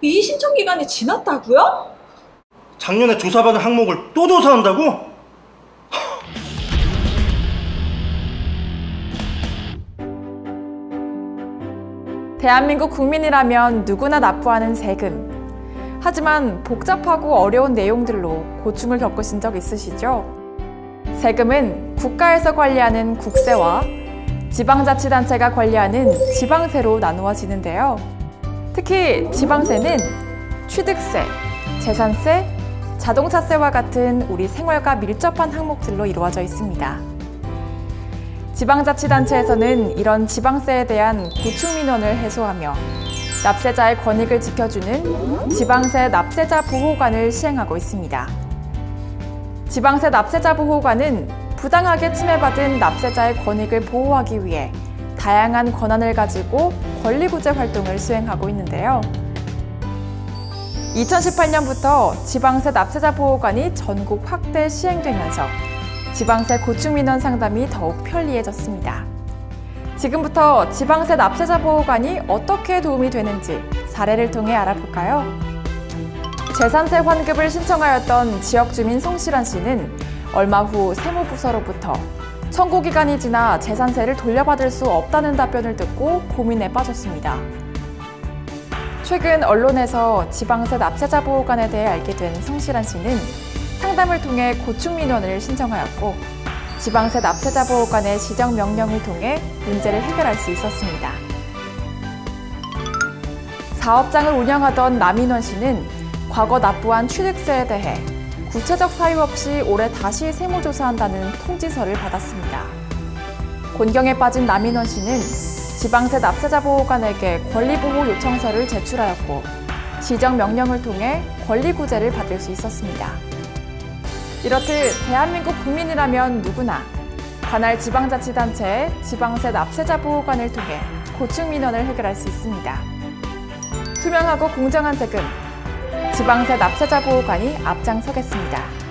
이의 신청 기간이 지났다고요? 작년에 조사받은 항목을 또 조사한다고? 대한민국 국민이라면 누구나 납부하는 세금. 하지만 복잡하고 어려운 내용들로 고충을 겪으신 적 있으시죠? 세금은 국가에서 관리하는 국세와 지방자치단체가 관리하는 지방세로 나누어지는데요. 특히 지방세는 취득세, 재산세, 자동차세와 같은 우리 생활과 밀접한 항목들로 이루어져 있습니다. 지방자치단체에서는 이런 지방세에 대한 고충민원을 해소하며 납세자의 권익을 지켜주는 지방세 납세자 보호관을 시행하고 있습니다. 지방세 납세자 보호관은 부당하게 침해받은 납세자의 권익을 보호하기 위해 다양한 권한을 가지고 권리구제 활동을 수행하고 있는데요. 2018년부터 지방세 납세자 보호관이 전국 확대 시행되면서 지방세 고충 민원 상담이 더욱 편리해졌습니다. 지금부터 지방세 납세자 보호관이 어떻게 도움이 되는지 사례를 통해 알아볼까요? 재산세 환급을 신청하였던 지역 주민 성실한 씨는 얼마 후 세무부서로부터 청구 기간이 지나 재산세를 돌려받을 수 없다는 답변을 듣고 고민에 빠졌습니다. 최근 언론에서 지방세 납세자 보호관에 대해 알게 된 성실한 씨는 상담을 통해 고충 민원을 신청하였고 지방세 납세자 보호관의 지정 명령을 통해 문제를 해결할 수 있었습니다. 사업장을 운영하던 남인원 씨는 과거 납부한 취득세에 대해 구체적 사유 없이 올해 다시 세무조사한다는 통지서를 받았습니다. 곤경에 빠진 남인원 씨는 지방세 납세자 보호관에게 권리보호 요청서를 제출하였고 지정 명령을 통해 권리구제를 받을 수 있었습니다. 이렇듯 대한민국 국민이라면 누구나 관할 지방자치단체의 지방세 납세자 보호관을 통해 고충 민원을 해결할 수 있습니다. 투명하고 공정한 세금 지방세 납세자 보호관이 앞장서겠습니다.